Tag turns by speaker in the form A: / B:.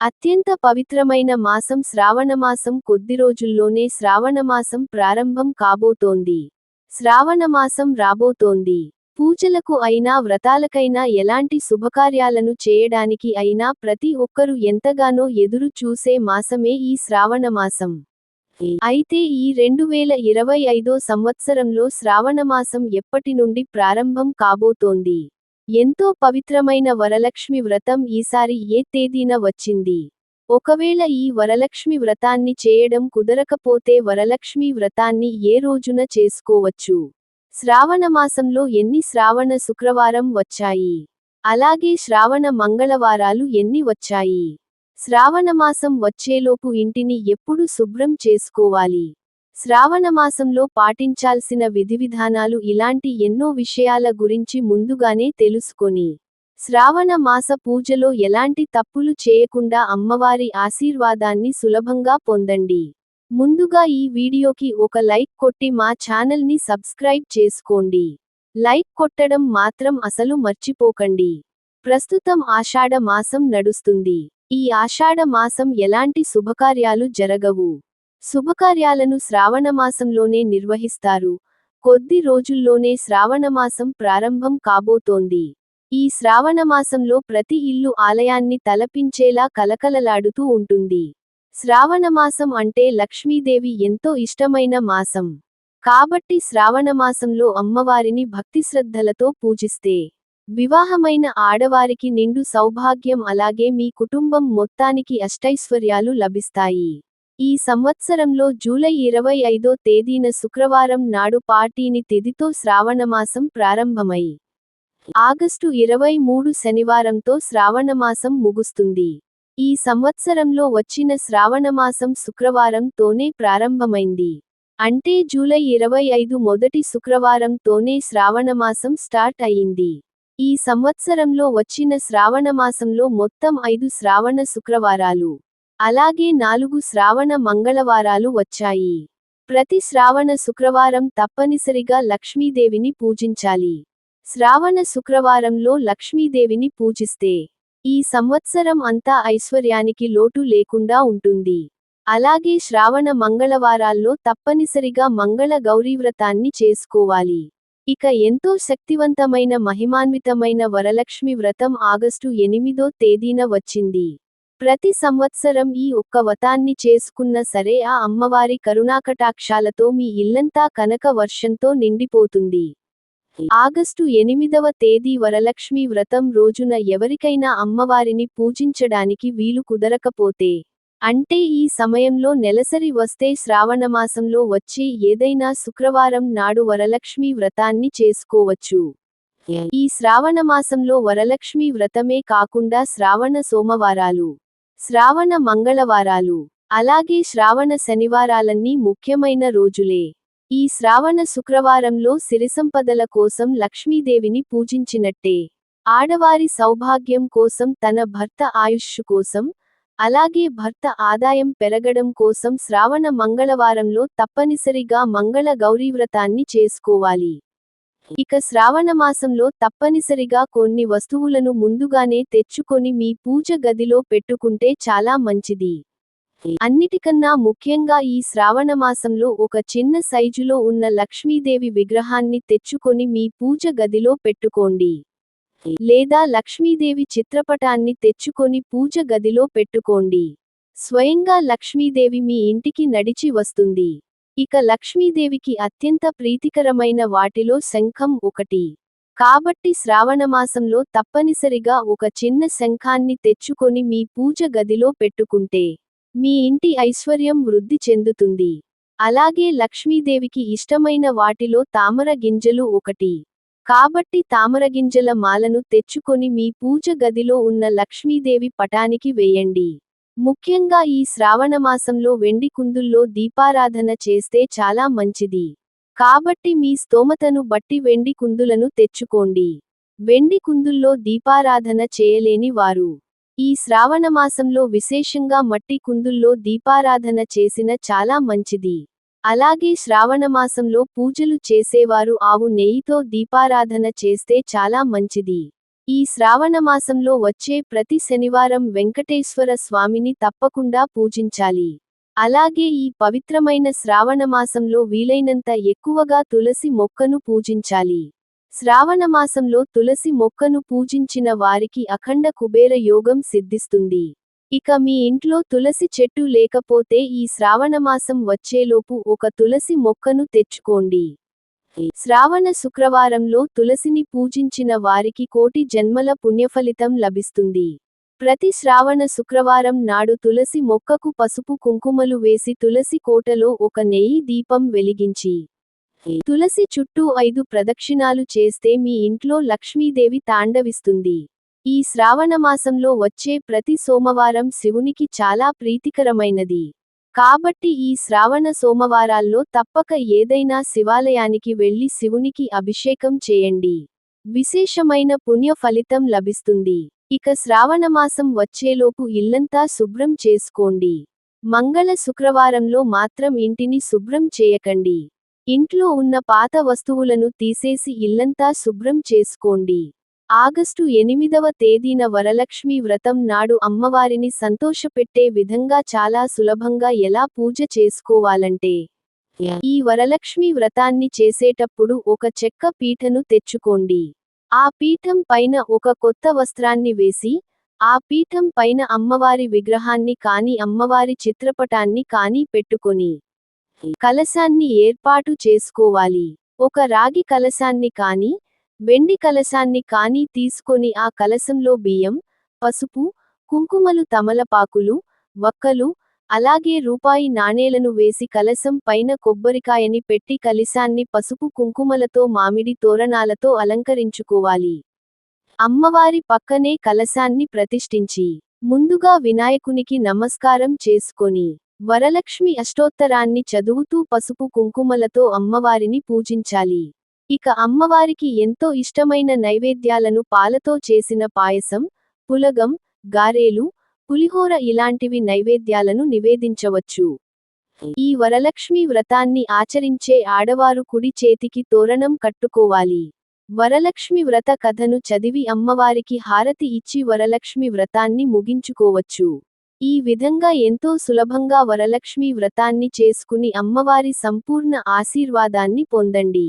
A: అత్యంత పవిత్రమైన మాసం శ్రావణమాసం కొద్ది రోజుల్లోనే శ్రావణమాసం ప్రారంభం కాబోతోంది. శ్రావణమాసం రాబోతోంది. పూజలకు అయినా వ్రతాలకైనా ఎలాంటి శుభకార్యాలను చేయడానికి అయినా ప్రతి ఒక్కరూ ఎంతగానో ఎదురు చూసే మాసమే ఈ శ్రావణమాసం అయితే ఈ రెండు వేల ఇరవై ఐదో సంవత్సరంలో శ్రావణమాసం ఎప్పటి నుండి ప్రారంభం కాబోతోంది? ఎంతో పవిత్రమైన వరలక్ష్మి వ్రతం ఈసారి ఏ తేదీన వచ్చింది? ఒకవేళ ఈ వరలక్ష్మి వ్రతాన్ని చేయడం కుదరకపోతే వరలక్ష్మి వ్రతాన్ని ఏ రోజున చేసుకోవచ్చు? శ్రావణమాసంలో ఎన్ని శ్రావణ శుక్రవారం వచ్చాయి? అలాగే శ్రావణ మంగళవారాలు ఎన్ని వచ్చాయి? శ్రావణమాసం వచ్చేలోపు ఇంటిని ఎప్పుడు శుభ్రం చేసుకోవాలి? శ్రావణమాసంలో పాటించాల్సిన విధివిధానాలు ఇలాంటి ఎన్నో విషయాల గురించి ముందుగానే తెలుసుకొని శ్రావణ మాస పూజలో ఎలాంటి తప్పులు చేయకుండా అమ్మవారి ఆశీర్వాదాన్ని సులభంగా పొందండి. ముందుగా ఈ వీడియోకి ఒక లైక్ కొట్టి మా ఛానల్ని సబ్స్క్రైబ్ చేసుకోండి. లైక్ కొట్టడం మాత్రం అసలు మర్చిపోకండి. ప్రస్తుతం ఆషాఢ మాసం నడుస్తుంది. ఈ ఆషాఢ మాసం ఎలాంటి శుభకార్యాలు జరగవు. శుభకార్యాలను శ్రావణమాసంలోనే నిర్వహిస్తారు. కొద్ది రోజుల్లోనే శ్రావణమాసం ప్రారంభం కాబోతోంది. ఈ శ్రావణమాసంలో ప్రతి ఇల్లు ఆలయాన్ని తలపించేలా కలకలలాడుతూ ఉంటుంది. శ్రావణమాసం అంటే లక్ష్మీదేవి ఎంతో ఇష్టమైన మాసం. కాబట్టి శ్రావణమాసంలో అమ్మవారిని భక్తిశ్రద్ధలతో పూజిస్తే వివాహమైన ఆడవారికి నిండు సౌభాగ్యం అలాగే మీ కుటుంబం మొత్తానికి అష్టైశ్వర్యాలు లభిస్తాయి. ఈ సంవత్సరంలో జూలై ఇరవై ఐదో తేదీన శుక్రవారం నాడు పార్టీని తిథితో శ్రావణమాసం ప్రారంభమై ఆగస్టు ఇరవై మూడు శనివారంతో శ్రావణమాసం ముగుస్తుంది. ఈ సంవత్సరంలో వచ్చిన శ్రావణమాసం శుక్రవారంతోనే ప్రారంభమైంది. అంటే జూలై ఇరవై ఐదు మొదటి శుక్రవారంతోనే శ్రావణమాసం స్టార్ట్ అయింది. ఈ సంవత్సరంలో వచ్చిన శ్రావణమాసంలో మొత్తం ఐదు శ్రావణ శుక్రవారాలు. అలాగే నాలుగు శ్రావణ మంగళవారాలు వచ్చాయి. ప్రతి శ్రావణ శుక్రవారం తప్పనిసరిగా లక్ష్మీదేవిని పూజించాలి. శ్రావణ శుక్రవారంలో లక్ష్మీదేవిని పూజిస్తే ఈ సంవత్సరం అంతా ఐశ్వర్యానికి లోటు లేకుండా ఉంటుంది. అలాగే శ్రావణ మంగళవారాల్లో తప్పనిసరిగా మంగళ గౌరీవ్రతాన్ని చేసుకోవాలి. ఇక ఎంతో శక్తివంతమైన మహిమాన్వితమైన వరలక్ష్మి వ్రతం ఆగస్టు ఎనిమిదో తేదీన వచ్చింది. ప్రతి సంవత్సరం ఈ ఒక్క వ్రతాన్ని చేసుకున్న సరే ఆ అమ్మవారి కరుణాకటాక్షాలతో మీ ఇల్లంతా కనక వర్షంతో నిండిపోతుంది. ఆగస్టు ఎనిమిదవ తేదీ వరలక్ష్మి వ్రతం రోజున ఎవరికైనా అమ్మవారిని పూజించడానికి వీలు కుదరకపోతే అంటే ఈ సమయంలో నెలసరి వస్తే శ్రావణమాసంలో వచ్చే ఏదైనా శుక్రవారం నాడు వరలక్ష్మి వ్రతాన్ని చేసుకోవచ్చు. ఈ శ్రావణమాసంలో వరలక్ష్మి వ్రతమే కాకుండా శ్రావణ సోమవారాలు. శ్రావణ మంగళవారాలు. అలాగే శ్రావణ శనివారాలన్నీ ముఖ్యమైన రోజులే. ఈ శ్రావణ శుక్రవారంలో సిరిసంపదల కోసం లక్ష్మీదేవిని పూజించినట్టే. ఆడవారి సౌభాగ్యం కోసం తన భర్త ఆయుష్ కోసం అలాగే భర్త ఆదాయం పెరగడం కోసం శ్రావణ మంగళవారంలో తప్పనిసరిగా మంగళ గౌరీవ్రతాన్ని చేసుకోవాలి. ఇక శ్రావణమాసంలో తప్పనిసరిగా కొన్ని వస్తువులను ముందుగానే తెచ్చుకొని మీ పూజ గదిలో పెట్టుకుంటే చాలా మంచిది. అన్నిటికన్నా ముఖ్యంగా ఈ శ్రావణమాసంలో ఒక చిన్న సైజులో ఉన్న లక్ష్మీదేవి విగ్రహాన్ని తెచ్చుకొని మీ పూజ గదిలో పెట్టుకోండి. లేదా లక్ష్మీదేవి చిత్రపటాన్ని తెచ్చుకొని పూజ గదిలో పెట్టుకోండి. స్వయంగా లక్ష్మీదేవి మీ ఇంటికి నడిచి వస్తుంది. ఇక లక్ష్మీదేవికి అత్యంత ప్రీతికరమైన వాటిలో శంఖం ఒకటి. కాబట్టి శ్రావణమాసంలో తప్పనిసరిగా ఒక చిన్న శంఖాన్ని తెచ్చుకొని మీ పూజ గదిలో పెట్టుకుంటే మీ ఇంటి ఐశ్వర్యం వృద్ధి చెందుతుంది. అలాగే లక్ష్మీదేవికి ఇష్టమైన వాటిలో తామర గింజలు ఒకటి. కాబట్టి తామరగింజల మాలను తెచ్చుకొని మీ పూజ గదిలో ఉన్న లక్ష్మీదేవి పటానికి వేయండి. ముఖ్యంగా ఈ శ్రావణమాసంలో వెండి కుందుల్లో దీపారాధన చేస్తే చాలా మంచిది. కాబట్టి మీ స్తోమతను బట్టి వెండి కుందులను తెచ్చుకోండి. వెండి కుందుల్లో దీపారాధన చేయలేని వారు. ఈ శ్రావణమాసంలో విశేషంగా మట్టి కుందుల్లో దీపారాధన చేసిన చాలా మంచిది. అలాగే శ్రావణమాసంలో పూజలు చేసేవారు ఆవు నెయ్యితో దీపారాధన చేస్తే చాలా మంచిది. ఈ శ్రావణమాసంలో వచ్చే ప్రతి శనివారం వెంకటేశ్వర స్వామిని తప్పకుండా పూజించాలి. అలాగే ఈ పవిత్రమైన శ్రావణమాసంలో వీలైనంత ఎక్కువగా తులసి మొక్కను పూజించాలి. శ్రావణమాసంలో తులసి మొక్కను పూజించిన వారికి అఖండ కుబేర యోగం సిద్ధిస్తుంది. ఇక మీ ఇంట్లో తులసి చెట్టు లేకపోతే ఈ శ్రావణమాసం వచ్చేలోపు ఒక తులసి మొక్కను తెచ్చుకోండి. శ్రావణ శుక్రవారంలో తులసిని పూజించిన వారికి కోటి జన్మల పుణ్యఫలితం లభిస్తుంది. ప్రతి శ్రావణ శుక్రవారం నాడు తులసి మొక్కకు పసుపు కుంకుమలు వేసి తులసి కోటలో ఒక నెయ్యి దీపం వెలిగించి తులసి చుట్టూ ఐదు ప్రదక్షిణాలు చేస్తే మీ ఇంట్లో లక్ష్మీదేవి తాండవిస్తుంది. ఈ శ్రావణమాసంలో వచ్చే ప్రతి సోమవారం శివునికి చాలా ప్రీతికరమైనది. కాబట్టి ఈ శ్రావణ సోమవారాల్లో తప్పక ఏదైనా శివాలయానికి వెళ్ళి శివునికి అభిషేకం చేయండి. విశేషమైన పుణ్య ఫలితం లభిస్తుంది. ఇక శ్రావణమాసం వచ్చేలోపు ఇల్లంతా శుభ్రం చేసుకోండి. మంగళ శుక్రవారంలో మాత్రం ఇంటిని శుభ్రం చేయకండి. ఇంట్లో ఉన్న పాత వస్తువులను తీసేసి ఇల్లంతా శుభ్రం చేసుకోండి. ఆగస్టు ఎనిమిదవ తేదీన వరలక్ష్మి వ్రతం నాడు అమ్మవారిని సంతోషపెట్టే విధంగా చాలా సులభంగా ఎలా పూజ చేసుకోవాలంటే ఈ వరలక్ష్మి వ్రతాన్ని చేసేటప్పుడు ఒక చెక్క పీఠను తెచ్చుకోండి. ఆ పీఠం పైన ఒక కొత్త వస్త్రాన్ని వేసి ఆ పీఠం పైన అమ్మవారి విగ్రహాన్ని కాని అమ్మవారి చిత్రపటాన్ని కాని పెట్టుకొని కలశాన్ని ఏర్పాటు చేసుకోవాలి. ఒక రాగి కలశాన్ని కాని వెండి కలశాన్ని కానీ తీసుకొని ఆ కలశంలో బియ్యం పసుపు కుంకుమలు తమలపాకులు వక్కలు అలాగే రూపాయి నాణేలను వేసి కలశం పైన కొబ్బరికాయని పెట్టి కలశాన్ని పసుపు కుంకుమలతో మామిడి తోరణాలతో అలంకరించుకోవాలి. అమ్మవారి పక్కనే కలశాన్ని ప్రతిష్ఠించి ముందుగా వినాయకునికి నమస్కారం చేసుకొని వరలక్ష్మి అష్టోత్తరాన్ని చదువుతూ పసుపు కుంకుమలతో అమ్మవారిని పూజించాలి. ఇక అమ్మవారికి ఎంతో ఇష్టమైన నైవేద్యాలను పాలతో చేసిన పాయసం పులగం గారేలు పులిహోర ఇలాంటివి నైవేద్యాలను నివేదించవచ్చు. ఈ వరలక్ష్మి వ్రతాన్ని ఆచరించే ఆడవారు కుడి చేతికి తోరణం కట్టుకోవాలి. వరలక్ష్మి వ్రత కథను చదివి అమ్మవారికి హారతి ఇచ్చి వరలక్ష్మి వ్రతాన్ని ముగించుకోవచ్చు. ఈ విధంగా ఎంతో సులభంగా వరలక్ష్మి వ్రతాన్ని చేసుకుని అమ్మవారి సంపూర్ణ ఆశీర్వాదాన్ని పొందండి.